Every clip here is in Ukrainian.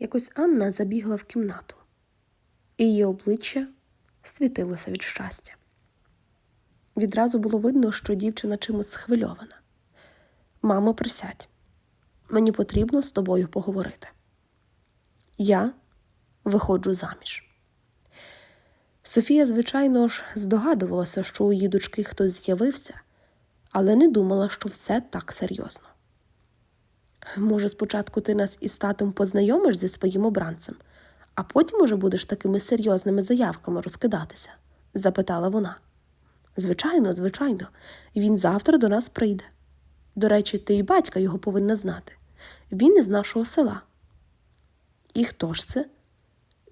Якось Анна забігла в кімнату, і її обличчя світилося від щастя. Відразу було видно, що дівчина чимось схвильована. Мамо, присядь, мені потрібно з тобою поговорити. Я виходжу заміж. Софія, звичайно ж, здогадувалася, що у її дочки хтось з'явився, але не думала, що все так серйозно. Може, спочатку ти нас із татом познайомиш зі своїм обранцем, а потім уже будеш такими серйозними заявками розкидатися? запитала вона. Звичайно, звичайно, він завтра до нас прийде. До речі, ти і батька його повинна знати. Він із нашого села. І хто ж це?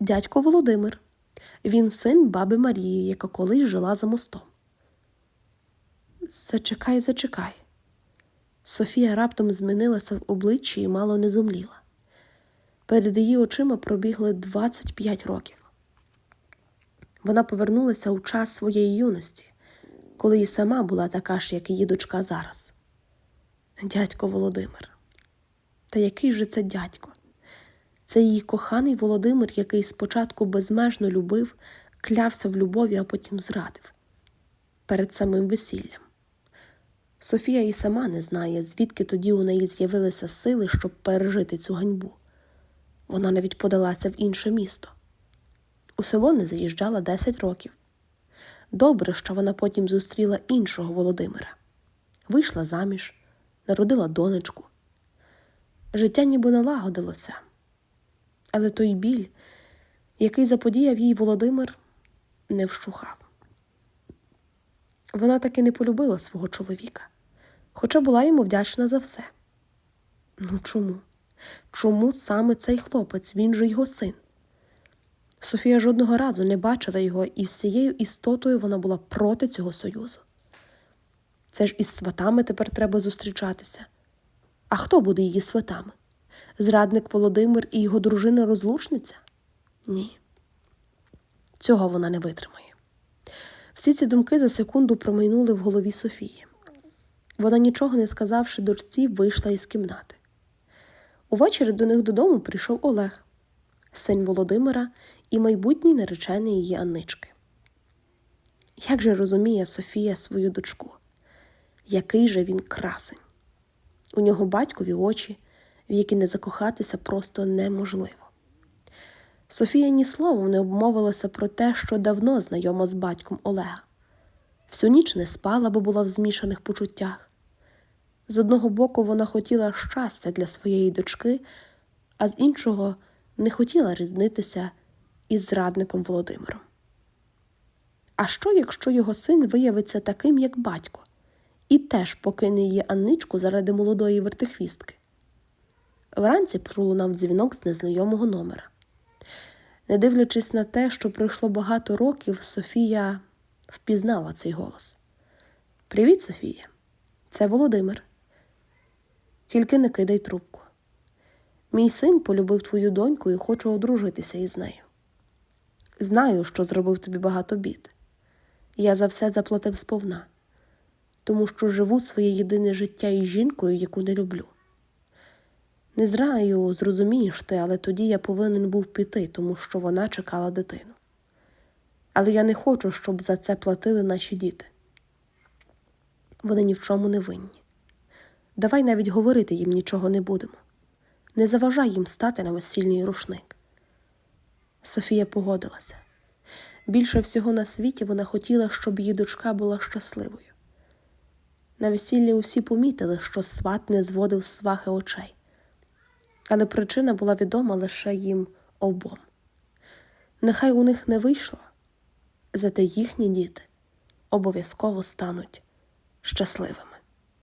Дядько Володимир. Він син баби Марії, яка колись жила за мостом. Зачекай, зачекай. Софія раптом змінилася в обличчі і мало не зумліла. Перед її очима пробігли 25 років. Вона повернулася у час своєї юності, коли і сама була така ж, як її дочка зараз. Дядько Володимир. Та який же це дядько? Це її коханий Володимир, який спочатку безмежно любив, клявся в любові, а потім зрадив перед самим весіллям. Софія і сама не знає, звідки тоді у неї з'явилися сили, щоб пережити цю ганьбу. Вона навіть подалася в інше місто. У село не заїжджала 10 років. Добре, що вона потім зустріла іншого Володимира, вийшла заміж, народила донечку. Життя ніби налагодилося, але той біль, який заподіяв їй Володимир, не вщухав. Вона таки не полюбила свого чоловіка, хоча була йому вдячна за все. Ну чому? Чому саме цей хлопець, він же його син? Софія жодного разу не бачила його, і всією істотою вона була проти цього союзу. Це ж із сватами тепер треба зустрічатися. А хто буде її сватами? Зрадник Володимир і його дружина розлучниця? Ні. Цього вона не витримає. Всі ці думки за секунду промайнули в голові Софії. Вона, нічого не сказавши дочці, вийшла із кімнати. Увечері до них додому прийшов Олег, син Володимира і майбутній наречений її Аннички. Як же розуміє Софія свою дочку? Який же він красень! У нього батькові очі, в які не закохатися просто неможливо. Софія ні словом не обмовилася про те, що давно знайома з батьком Олега. Всю ніч не спала, бо була в змішаних почуттях. З одного боку, вона хотіла щастя для своєї дочки, а з іншого не хотіла різнитися із зрадником Володимиром. А що, якщо його син виявиться таким, як батько, і теж покине її Анничку заради молодої вертихвістки? Вранці пролунав дзвінок з незнайомого номера. Не дивлячись на те, що пройшло багато років, Софія впізнала цей голос. Привіт, Софія, це Володимир. Тільки не кидай трубку. Мій син полюбив твою доньку і хочу одружитися із нею. Знаю, що зробив тобі багато бід. Я за все заплатив сповна, тому що живу своє єдине життя із жінкою, яку не люблю. Не знаю, зрозумієш ти, але тоді я повинен був піти, тому що вона чекала дитину. Але я не хочу, щоб за це платили наші діти. Вони ні в чому не винні. Давай навіть говорити їм нічого не будемо. Не заважай їм стати на весільний рушник. Софія погодилася. Більше всього на світі вона хотіла, щоб її дочка була щасливою. На весіллі усі помітили, що сват не зводив з свахи очей але причина була відома лише їм обом. Нехай у них не вийшло, зате їхні діти обов'язково стануть щасливими.